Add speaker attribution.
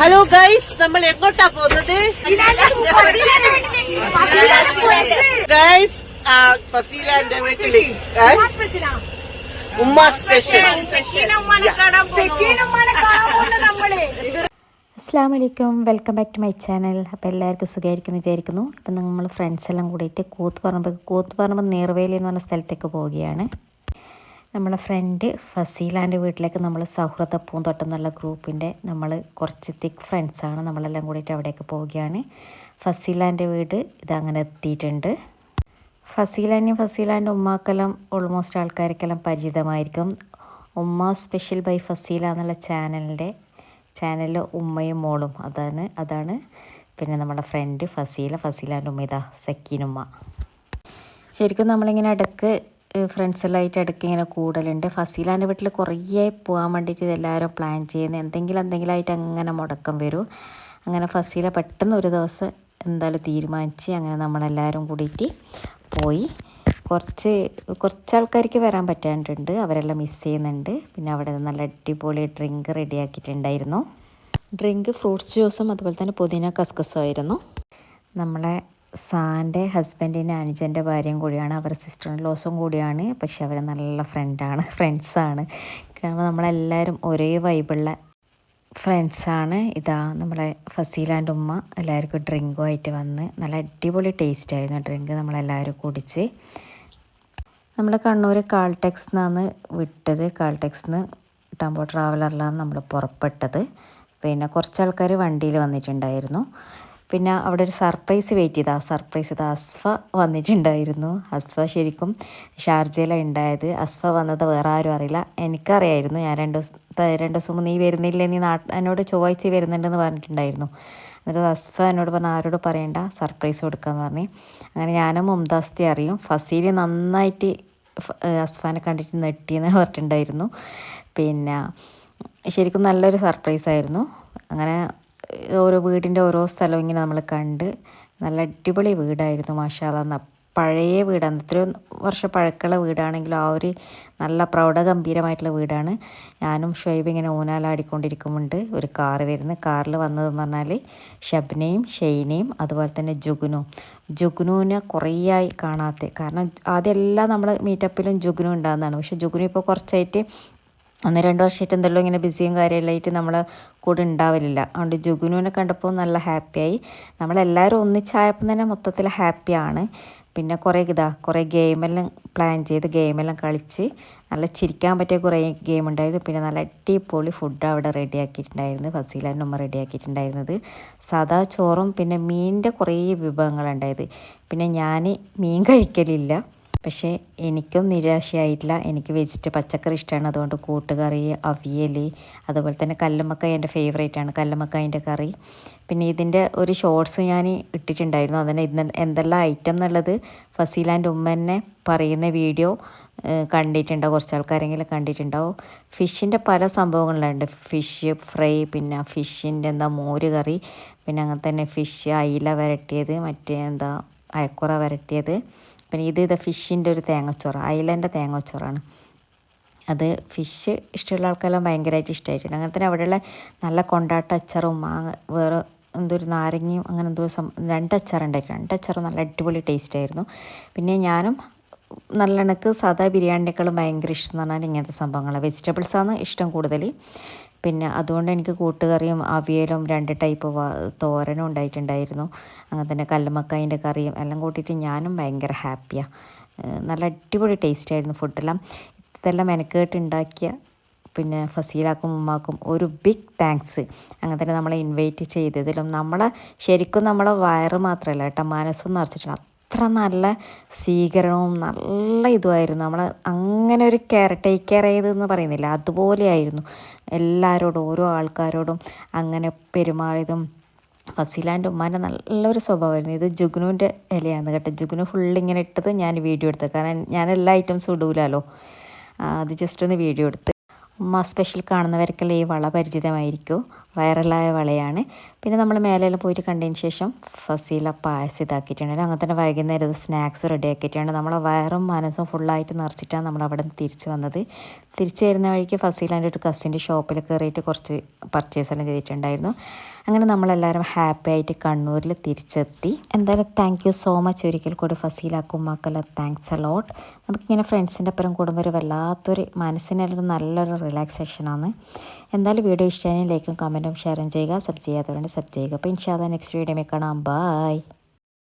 Speaker 1: Hello guys നമ്മൾ എങ്ങോട്ടാ പോകുന്നത്? ഗൈസ് ഏ? ഉമ്മ special
Speaker 2: Assam welcome back to my channel. അപ്പോൾ എല്ലാവർക്കും സുഖമായിരിക്കുന്നു വിചാരിക്കുന്നു. ഇപ്പം നമ്മൾ ഫ്രണ്ട്സ് എല്ലാം കൂടിയിട്ട് കൂത്തുപറമ്പ് കൂത്തുപറമ്പ് നീർവേലി എന്ന് പറഞ്ഞ സ്ഥലത്തേക്ക് പോവുകയാണ്. നമ്മളെ ഫ്രണ്ട് ഫസീലാന്റെ വീട്ടിലേക്ക് നമ്മൾ സൗഹൃദ പൂന്തോട്ടം എന്നുള്ള ഗ്രൂപ്പിന്റെ നമ്മൾ കുറച്ച് തിക്ക് ഫ്രണ്ട്സാണ് നമ്മളെല്ലാം കൂടിയിട്ട് അവിടേക്ക് പോവുകയാണ്. ഫസീലാന്റെ വീട് ഇതങ്ങനെ എത്തിയിട്ടുണ്ട്. ഫസീലാനും ഫസീലാന്റെ ഉമ്മാക്കെല്ലാം ഓൾമോസ്റ്റ് ആൾക്കാർക്കെല്ലാം പരിചിതമായിരിക്കും. ഉമ്മ സ്പെഷ്യൽ ബൈ ഫസീല എന്നുള്ള ചാനലിന്റെ ചാനലിൽ ഉമ്മയും മോളും അതാണ് അതാണ്. പിന്നെ നമ്മുടെ ഫ്രണ്ട് ഫസീല ഫസീലാന്റെ ഉമ്മ ഇതാ സക്കീനുമ്മ. ശരിക്കും നമ്മളിങ്ങനെ ഇടയ്ക്ക് ഫ്രണ്ട്സെല്ലാമായിട്ട് ഇടയ്ക്ക് ഇങ്ങനെ കൂടലുണ്ട്. ഫസീലാന്റെ വീട്ടിൽ കുറേ പോകാൻ വേണ്ടിയിട്ട് ഇതെല്ലാവരും പ്ലാൻ ചെയ്യുന്നത് എന്തെങ്കിലും എന്തെങ്കിലും ആയിട്ട് അങ്ങനെ മുടക്കം വരും. അങ്ങനെ ഫസീല പെട്ടെന്ന് ഒരു ദിവസം എന്തായാലും തീരുമാനിച്ച് അങ്ങനെ നമ്മളെല്ലാവരും കൂടിയിട്ട് പോയി. കുറച്ച് കുറച്ച് ആൾക്കാർക്ക് വരാൻ പറ്റാണ്ടുണ്ട് അവരെല്ലാം മിസ് ചെയ്യുന്നുണ്ട്. പിന്നെ അവിടെ നല്ല അടിപൊളി ഡ്രിങ്ക് റെഡിയാക്കിയിട്ടുണ്ടായിരുന്നു ഡ്രിങ്ക് ഫ്രൂട്ട്സ് ജ്യൂസും അതുപോലെ തന്നെ പുതിന കസ്കസും ആയിരുന്നു. നമ്മളെ സാന്റെ ഹസ്ബൻഡിന്റെ അനുജന്റെ ഭാര്യയും കൂടിയാണ്. അവർ സിസ്റ്റർ ലോസും കൂടിയാണ്. പക്ഷെ അവർ നല്ല ഫ്രണ്ടാണ് ഫ്രണ്ട്സാണ് കാരണം നമ്മളെല്ലാവരും ഒരേ വൈബുള്ള ഫ്രണ്ട്സാണ് ഇതാ നമ്മളെ ഫസീലാന്റെ ഉമ്മ എല്ലാവർക്കും ഡ്രിങ്കും ആയിട്ട് വന്ന് നല്ല അടിപൊളി ടേസ്റ്റ് ആയിരുന്നു ഡ്രിങ്ക് നമ്മളെല്ലാവരും കുടിച്ച്. നമ്മൾ കണ്ണൂർ കാൾടെക്സ് നിന്നാണ് വിട്ടത്. കാൾടെക്സ് നിന്ന് ടംബോ ട്രാവലറിലാണ് നമ്മൾ പുറപ്പെട്ടത്. പിന്നെ കുറച്ച് ആൾക്കാർ വണ്ടിയിൽ വന്നിട്ടുണ്ടായിരുന്നു. പിന്നെ അവിടെ ഒരു സർപ്രൈസ് വെയിറ്റ് ചെയ്താ. സർപ്രൈസ് ചെയ്ത അസ്ഫ വന്നിട്ടുണ്ടായിരുന്നു. അസ്ഫ ശരിക്കും ഷാർജയിലാണ് ഉണ്ടായത്. അസ്ഫ വന്നത് വേറെ ആരും അറിയില്ല. എനിക്കറിയായിരുന്നു. ഞാൻ രണ്ട് ദിവസം രണ്ട് ദിവസം നീ വരുന്നില്ലേ? നീ നാട്ട് എന്നോട് ചൊവ്വാഴ്ച വരുന്നുണ്ടെന്ന് പറഞ്ഞിട്ടുണ്ടായിരുന്നു. എന്നിട്ട് അസ്ഫ എന്നോട് പറഞ്ഞു ആരോട് പറയണ്ട. സർപ്രൈസ് കൊടുക്കാമെന്ന് പറഞ്ഞു. അങ്ങനെ ഞാനും മുംതാസ്തി അറിയും. ഫസീൽ നന്നായിട്ട് അസ്ഫാനെ കണ്ടിട്ട് നെട്ടിയെന്ന് പറഞ്ഞിട്ടുണ്ടായിരുന്നു. പിന്നെ ശരിക്കും നല്ലൊരു സർപ്രൈസ് ആയിരുന്നു. അങ്ങനെ ഓരോ വീടിന്റെ ഓരോ സ്ഥലവും ഇങ്ങനെ നമ്മൾ കണ്ട് നല്ല അടിപൊളി വീടായിരുന്നു മാഷാല പഴയ വീടാണ് എത്രയോ വർഷം പഴക്കമുള്ള വീടാണെങ്കിലും ആ ഒരു നല്ല പ്രൗഢഗംഭീരമായിട്ടുള്ള വീടാണ്. ഞാനും ഷൊയ്ബ് ഇങ്ങനെ ഊനാലാടിക്കൊണ്ടിരിക്കുന്നുണ്ട് ഒരു കാറ് വരുന്നു. കാറിൽ വന്നതെന്ന് പറഞ്ഞാൽ ഷബ്നയും ഷെയ്നയും അതുപോലെ തന്നെ ജുഗുനും. ജുഗ്നുവിനെ കുറേയായി കാണാത്ത കാരണം ആദ്യമെല്ലാം നമ്മൾ മീറ്റപ്പിലും ജുഗ്നു ഉണ്ടാകുന്നതാണ് പക്ഷെ ജുഗ്നു ഇപ്പോൾ കുറച്ചായിട്ട് ഒന്ന് രണ്ട് വർഷമായിട്ട് എന്തെല്ലാം ഇങ്ങനെ ബിസിയും കാര്യമെല്ലാമായിട്ട് നമ്മൾ കൂടെ ഉണ്ടാവലില്ല. അതുകൊണ്ട് ജുഗുനുവിനെ കണ്ടപ്പോൾ നല്ല ഹാപ്പിയായി. നമ്മളെല്ലാവരും ഒന്നിച്ചായപ്പോൾ തന്നെ മൊത്തത്തിൽ ഹാപ്പിയാണ്. പിന്നെ കുറേ ഇതാ കുറേ ഗെയിമെല്ലാം പ്ലാൻ ചെയ്ത് ഗെയിമെല്ലാം കളിച്ച് നല്ല ചിരിക്കാൻ പറ്റിയ കുറേ ഗെയിം ഉണ്ടായിരുന്നു പിന്നെ നല്ല അടിപൊളി ഫുഡ് അവിടെ റെഡിയാക്കിയിട്ടുണ്ടായിരുന്നു. ഫസീലാന്റെ ഉമ്മ റെഡിയാക്കിയിട്ടുണ്ടായിരുന്നത്. സാദാ ചോറും പിന്നെ മീനിന്റെ കുറേ വിഭവങ്ങളുണ്ടായത് പിന്നെ ഞാൻ മീൻ കഴിക്കലില്ല. പക്ഷേ എനിക്കും നിരാശയായിട്ടില്ല. എനിക്ക് വെജിറ്റ് പച്ചക്കറി ഇഷ്ടമാണ് അതുകൊണ്ട് കൂട്ടുകറി അവിയൽ അതുപോലെ തന്നെ കല്ലുമ്മക്കായ എന്റെ ഫേവറേറ്റ് ആണ്. കല്ലുമ്മക്കായന്റെ കറി. പിന്നെ ഇതിന്റെ ഒരു ഷോർട്സ് ഞാൻ ഇട്ടിട്ടുണ്ടായിരുന്നു. അതിന് ഇന്ന് എന്തെല്ലാം ഐറ്റം എന്നുള്ളത് ഫസീലാന്റെ ഉമ്മ തന്നെ പറയുന്ന വീഡിയോ കണ്ടിട്ടുണ്ടാവും. കുറച്ച് ആൾക്കാരെങ്കിലും കണ്ടിട്ടുണ്ടാവും. ഫിഷിന്റെ പല സംഭവങ്ങളുണ്ട്. ഫിഷ് ഫ്രൈ പിന്നെ ഫിഷിന്റെ എന്താ മോര് കറി പിന്നെ അങ്ങനെ തന്നെ ഫിഷ് അയില വരട്ടിയത് മറ്റേ എന്താ അയക്കുറ വരട്ടിയത്. പിന്നെ ഇത് ഇത് ഫിഷിന്റെ ഒരു തേങ്ങച്ചോറ് അയിലന്റെ തേങ്ങച്ചോറാണ്. അത് ഫിഷ് ഇഷ്ടമുള്ള ആൾക്കെല്ലാം ഭയങ്കരമായിട്ട് ഇഷ്ടമായിട്ടുണ്ട്. അങ്ങനെ തന്നെ അവിടെയുള്ള നല്ല കൊണ്ടാട്ട അച്ചാറും മാങ്ങ വേറെ എന്തൊരു നാരങ്ങയും അങ്ങനെ എന്തോ സം രണ്ട് അച്ചാർ ഉണ്ടായിരുന്നു രണ്ട് അച്ചാറും നല്ല അടിപൊളി ടേസ്റ്റ് ആയിരുന്നു. പിന്നെ ഞാനും നല്ല സാധാ ബിരിയാണിനേക്കാളും ഭയങ്കര ഇഷ്ടം എന്ന് പറഞ്ഞാൽ ഇങ്ങനത്തെ സംഭവങ്ങളാണ്. വെജിറ്റബിൾസാണ് ഇഷ്ടം കൂടുതൽ. പിന്നെ അതുകൊണ്ട് എനിക്ക് കൂട്ടുകറിയും അവിയലും രണ്ട് ടൈപ്പ് തോരനും ഉണ്ടായിട്ടുണ്ടായിരുന്നു. അങ്ങനെ തന്നെ കല്ലുമക്കായിന്റെ കറിയും എല്ലാം കൂട്ടിയിട്ട് ഞാനും ഭയങ്കര ഹാപ്പിയാണ് നല്ല അടിപൊളി ടേസ്റ്റ് ആയിരുന്നു ഫുഡെല്ലാം ഇതെല്ലാം മെനക്കേട്ട് ഉണ്ടാക്കിയ പിന്നെ ഫസീലാക്കും ഉമ്മാക്കും ഒരു ബിഗ് താങ്ക്സ് അങ്ങനെ തന്നെ നമ്മളെ ഇൻവൈറ്റ് ചെയ്തതിലും നമ്മളെ ശരിക്കും നമ്മളെ വയറ് മാത്രമല്ല കേട്ടോ മനസ്സും നിറച്ചിട്ടുണ്ട് അത്ര നല്ല സ്വീകരണവും നല്ല ഇതുമായിരുന്നു. നമ്മൾ അങ്ങനെ ഒരു കെയർ ടേക്ക് കെയർ ചെയ്തെന്ന് പറയുന്നില്ല. അതുപോലെയായിരുന്നു. എല്ലാവരോടും ഓരോ ആൾക്കാരോടും അങ്ങനെ പെരുമാറിയതും. ഫസീലാന്റെ ഉമ്മാന്റെ നല്ലൊരു സ്വഭാവമായിരുന്നു. ഇത് ജുഗ്നുവിന്റെ ഇലയാണ് കേട്ടോ. ജുഗ്നു ഫുള്ള് ഇങ്ങനെ ഇട്ടത് ഞാൻ വീഡിയോ എടുത്തത് കാരണം ഞാൻ എല്ലാ ഐറ്റംസും ഇടൂലല്ലോ ആ, അത് ജസ്റ്റ് ഒന്ന് വീഡിയോ എടുത്ത്. ഉമ്മ സ്പെഷ്യൽ കാണുന്നവർക്കെല്ലാം ഈ വള പരിചിതമായിരിക്കും. വൈറലായ വളയാണ്. പിന്നെ നമ്മൾ മേലെല്ലാം പോയിട്ട് കണ്ടതിന് ശേഷം ഫസീല പായസം ഇതാക്കിയിട്ടുണ്ട്. അങ്ങനെ തന്നെ വൈകുന്നേരം സ്നാക്സ് റെഡി ആക്കിയിട്ടുണ്ട്. നമ്മളെ വയറും മനസ്സും ഫുള്ളായിട്ട് നിറച്ചിട്ടാണ് നമ്മൾ അവിടെ നിന്ന് തിരിച്ച് വന്നത്. തിരിച്ച് വരുന്ന വഴിക്ക് ഫസീലാന്റെ ഒരു കസിന്റെ ഷോപ്പിൽ കയറിയിട്ട് കുറച്ച് പർച്ചേസ് എല്ലാം ചെയ്തിട്ടുണ്ടായിരുന്നു. അങ്ങനെ നമ്മളെല്ലാവരും ഹാപ്പി ആയിട്ട് കണ്ണൂരിൽ തിരിച്ചെത്തി. എന്തായാലും താങ്ക് യു സോ മച്ച് ഒരിക്കൽ കൂടി ഫസീല കുമ്മാക്കല. താങ്ക്സ് അലോട്ട് നമുക്കിങ്ങനെ ഫ്രണ്ട്സിന്റെ ഒപ്പം കൂടുമ്പോൾ ഒരു വല്ലാത്തൊരു മനസ്സിനൊരു നല്ലൊരു റിലാക്സേഷനാണ് എന്തായാലും വീഡിയോ ഇഷ്ടമായി ലൈക്കും കമന്റും ഷെയറും ചെയ്യുക. സബ് ചെയ്യാത്തവരുണ്ട് സബ് ചെയ്യുക. അപ്പോൾ ഇൻഷാദ നെക്സ്റ്റ് വീഡിയോ കാണാം. ബായ്